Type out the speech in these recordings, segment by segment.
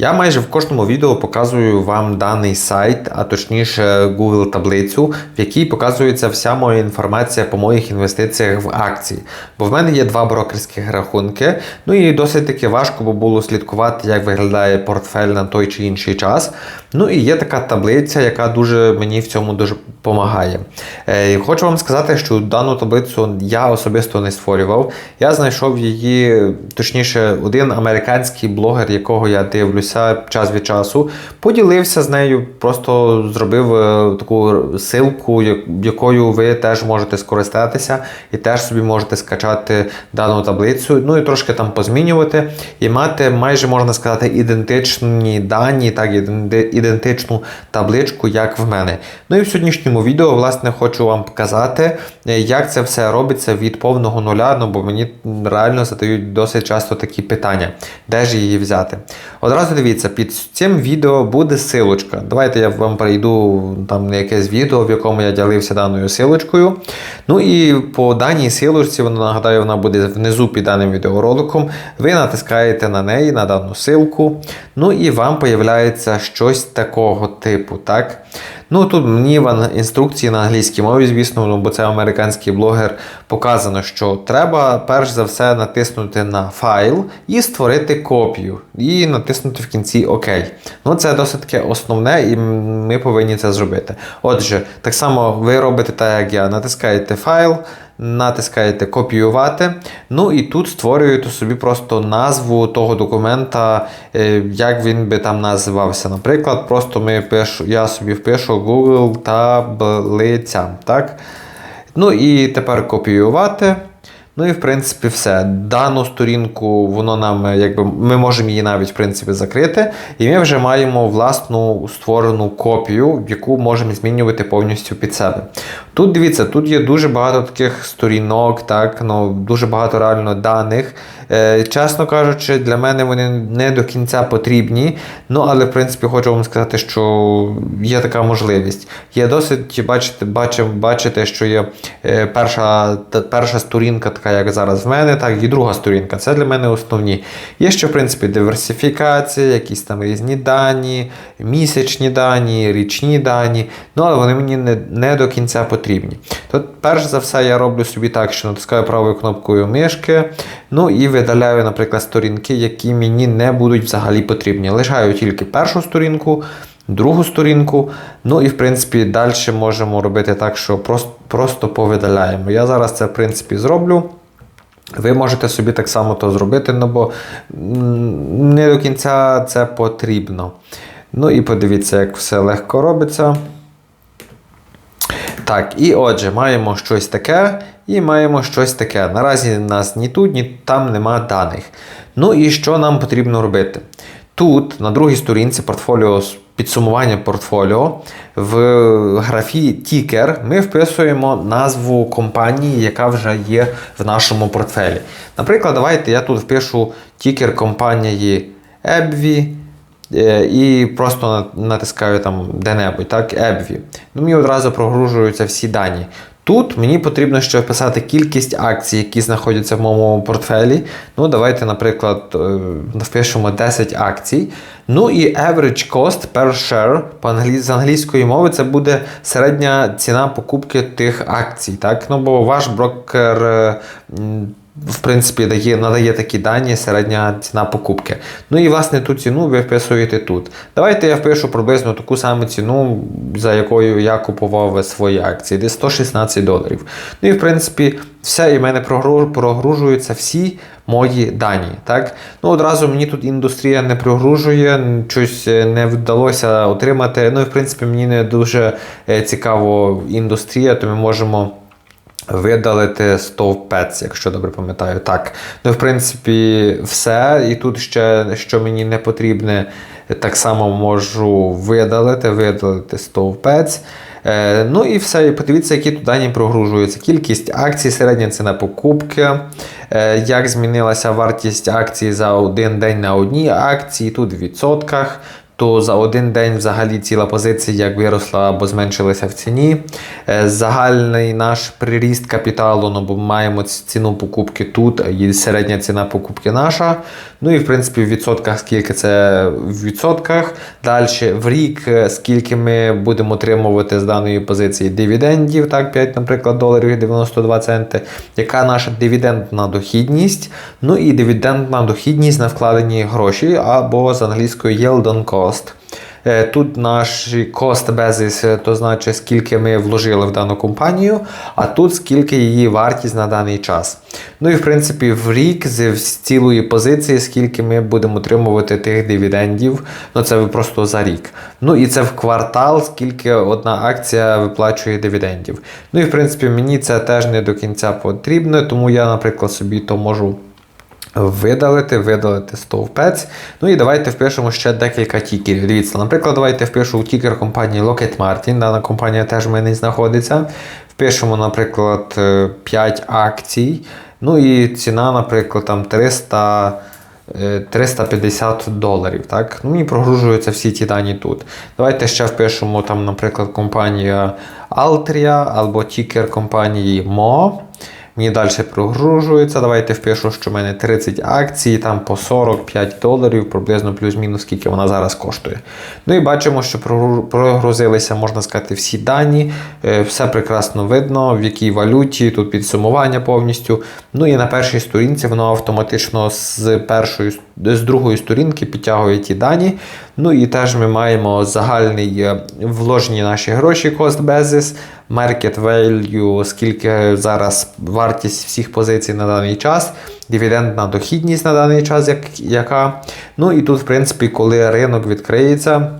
Я майже в кожному відео показую вам даний сайт, а точніше Google таблицю, в якій показується вся моя інформація по моїх інвестиціях в акції. Бо в мене є два брокерських рахунки. Ну і досить таки важко було слідкувати, як виглядає портфель на той чи інший час. Ну і є така таблиця, яка дуже мені в цьому дуже допомагає. Е, хочу вам сказати, що дану таблицю я особисто не створював. Я знайшов її, точніше, один американський блогер, якого я дивлюся час від часу, поділився з нею, просто зробив е, таку силку, якою ви теж можете скористатися і теж собі можете скачати дану таблицю, ну і трошки там позмінювати, і мати майже можна сказати ідентичні дані, так, ідентичну табличку, як в мене. Ну і в сьогоднішньому відео, власне, хочу вам показати, е, як це все робиться від повного нуля, ну бо мені реально задають досить часто такі питання, де ж її взяти. Одразу дивіться, під цим відео буде силочка. Давайте я вам перейду там на якесь відео, в якому я ділився даною силочкою. Ну і по даній силочці, вона нагадаю, вона буде внизу під даним відеороликом. Ви натискаєте на неї, на дану силку. Ну і вам появляється щось такого типу, так? Ну тут мені інструкції на англійській мові, звісно, ну, бо це американський блогер, показано, що треба перш за все натиснути на файл і створити копію, і натиснути в кінці ОК. Ну це досить основне, і ми повинні це зробити. Отже, так само ви робите так, як я, натискаєте файл. Натискаєте копіювати, ну і тут створюєте собі просто назву того документа, е, як він би там називався. Наприклад, просто ми пишу, я собі впишу Google таблиця. Так? Ну і тепер копіювати. Ну і в принципі все. Дану сторінку воно нам е, якби ми можемо її навіть в принципі закрити, і ми вже маємо власну створену копію, яку можемо змінювати повністю під себе. Тут дивіться, тут є дуже багато таких сторінок, так, ну, дуже багато реально даних. Е, чесно кажучи, для мене вони не до кінця потрібні. Ну, але в принципі хочу вам сказати, що є така можливість. Є досить бачите, бачимо, бачите, що є е, перша, перша сторінка, така як зараз в мене, так, і друга сторінка. Це для мене основні. Є ще, в принципі, диверсифікація, якісь там різні дані, місячні дані, річні дані. Ну, але вони мені не, не до кінця потрібні. Тут, перш за все, я роблю собі так, що натискаю правою кнопкою мишки, ну і видаляю, наприклад, сторінки, які мені не будуть взагалі потрібні. Лишаю тільки першу сторінку, другу сторінку. Ну і в принципі далі можемо робити так, що просто, просто повидаляємо. Я зараз це в принципі зроблю. Ви можете собі так само то зробити, ну бо не до кінця це потрібно. Ну і подивіться, як все легко робиться. Так, і отже, маємо щось таке і маємо щось таке. Наразі нас ні тут, ні там нема даних. Ну і що нам потрібно робити? Тут, на другій сторінці портфоліо підсумування портфоліо, в графі Тікер ми вписуємо назву компанії, яка вже є в нашому портфелі. Наприклад, давайте я тут впишу тікер компанії Ebvi. Е, І просто натискаю там де-небудь, так, Ebvi. Ну, мені одразу прогружуються всі дані. Тут мені потрібно ще вписати кількість акцій, які знаходяться в моєму портфелі. Ну, давайте, наприклад, е, впишемо 10 акцій. Ну і average cost per share з англійської мови це буде середня ціна покупки тих акцій. Так? Ну, бо ваш брокер. В принципі, дає, надає такі дані, середня ціна покупки. Ну і власне ту ціну ви вписуєте тут. Давайте я впишу приблизно таку саму ціну, за якою я купував свої акції, десь 116 доларів. Ну і в принципі, все, і мене прогру- прогружуються всі мої дані. Так? Ну, одразу мені тут індустрія не прогружує, щось е, не вдалося отримати. Ну і в принципі, мені не дуже е, цікаво індустрія, то ми можемо. Видалити стовпець, якщо добре пам'ятаю. Так. Ну, в принципі, все. І тут ще, що мені не потрібне, так само можу видалити, видалити стовпець. Е, ну і все. І подивіться, які тут дані прогружуються. Кількість акцій, середня ціна покупки, е, як змінилася вартість акцій за один день на одній акції, тут в відсотках. То за один день взагалі ціла позиція як виросла або зменшилася в ціні. Е, Загальний наш приріст капіталу, ну бо маємо ціну покупки тут, і середня ціна покупки наша. Ну і в принципі в відсотках, скільки це в відсотках. Далі в рік, е, скільки ми будемо отримувати з даної позиції дивідендів, так, 5, наприклад, доларів і 92 центи. Яка наша дивідендна дохідність? Ну і дивідендна дохідність на вкладені гроші або з англійською yield on cost. Е, Тут наш cost basis, е, то значить скільки ми вложили в дану компанію, а тут скільки її вартість на даний час. Ну і в принципі в рік з цілої позиції, скільки ми будемо отримувати тих дивідендів. Ну це просто за рік. Ну і це в квартал, скільки одна акція виплачує дивідендів. Ну і в принципі мені це теж не до кінця потрібно, тому я, наприклад, собі то можу. Видалити, видалити стовпець. Ну і давайте впишемо ще декілька тікерів. Дивіться, наприклад, давайте впишу тікер компанії Lockheed Martin. Дана компанія теж в мене знаходиться. Впишемо, наприклад, 5 акцій. Ну і ціна, наприклад, там 300. е, 350 доларів. Так? Ну, мені прогружуються всі ті дані тут. Давайте ще впишемо, там, наприклад, компанія Altria або тікер компанії Mo. Мені далі прогружується. Давайте впишу, що в мене 30 акцій, там по 45 доларів, приблизно плюс-мінус, скільки вона зараз коштує. Ну і бачимо, що прогрузилися, можна сказати, всі дані. Е, Все прекрасно видно, в якій валюті, тут підсумування повністю. Ну і на першій сторінці воно автоматично з першої з другої сторінки підтягує ті дані. Ну і теж ми маємо загальний е, вложені наші гроші, cost basis, market value, скільки зараз вартість всіх позицій на даний час, дивідендна дохідність на даний час, як, яка. Ну і тут, в принципі, коли ринок відкриється,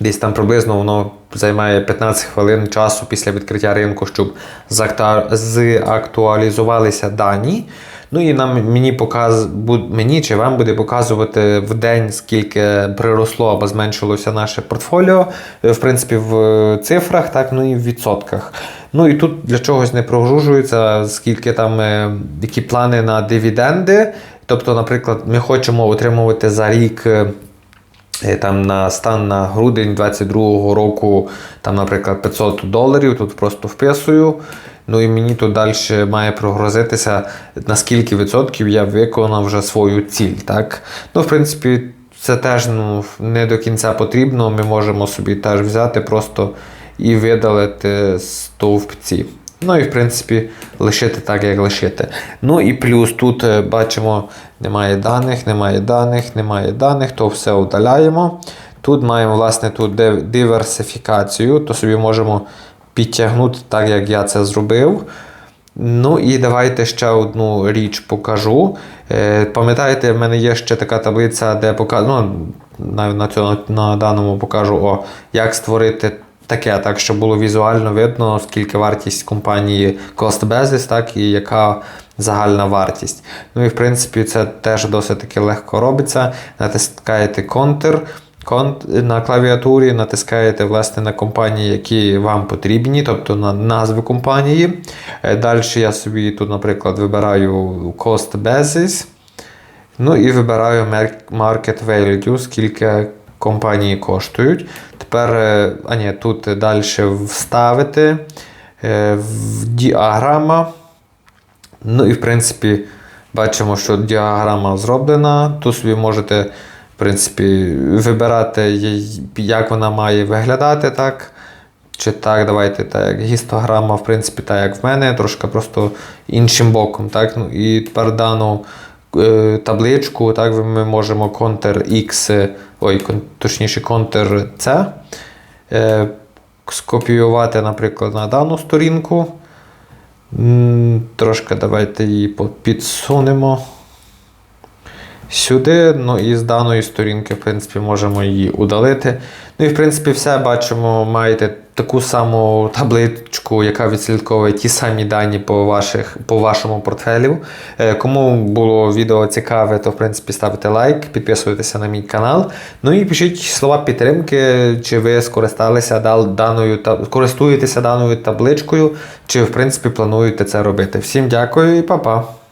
Десь там приблизно воно займає 15 хвилин часу після відкриття ринку, щоб заактуалізувалися дані. Ну і нам мені показ мені чи вам буде показувати в день, скільки приросло або зменшилося наше портфоліо, е, в принципі, в цифрах, так, ну і в відсотках. Ну і тут для чогось не прогружується, скільки там е, які плани на дивіденди. Тобто, наприклад, ми хочемо отримувати за рік. е, Е, Там на стан на грудень 22-го року, там, наприклад, 500 доларів, тут просто вписую. Ну і мені тут далі має прогрозитися, на скільки відсотків я виконав вже свою ціль. Так? Ну, в принципі, це теж ну, не до кінця потрібно. Ми можемо собі теж взяти просто і видалити стовпці. Ну і в принципі лишити так, як лишити. Ну і плюс тут е, бачимо, немає даних, немає даних, немає даних, то все удаляємо. Тут маємо власне тут диверсифікацію, то собі можемо підтягнути так, як я це зробив. Ну і давайте ще одну річ покажу. Е, Пам'ятаєте, в мене є ще така таблиця, де показано, ну, на, цьому, на даному покажу, о, як створити таке, так, щоб було візуально видно, скільки вартість компанії Cost Basis, так, і яка загальна вартість. Ну і в принципі це теж досить таки легко робиться. Натискаєте Ctrl, Кон- на клавіатурі натискаєте власне на компанії, які вам потрібні, тобто на назви компанії. Далі я собі тут, наприклад, вибираю Cost Basis. Ну і вибираю Market Value, скільки компанії коштують. Тепер, е, а ні, тут далі вставити е, в діаграма. Ну і в принципі, бачимо, що діаграма зроблена. Тут собі можете, в принципі, вибирати, як вона має виглядати, так. Чи так, давайте так, гістограма, в принципі, так як в мене, трошки просто іншим боком. Так? Ну, і тепер дану е, табличку так, ми можемо Ctrl X, ой, кон- точніше Ctrl C, е, скопіювати, наприклад, на дану сторінку. М, Трошки давайте її підсунемо сюди. Ну і з даної сторінки, в принципі, можемо її удалити. Ну і в принципі, все бачимо, маєте таку саму табличку, яка відслідковує ті самі дані по, ваших, по вашому портфелю. Е, Кому було відео цікаве, то в принципі ставте лайк, підписуйтеся на мій канал. Ну і пишіть слова підтримки, чи ви скористалися даною користуєтеся даною табличкою, чи в принципі плануєте це робити. Всім дякую і па-па!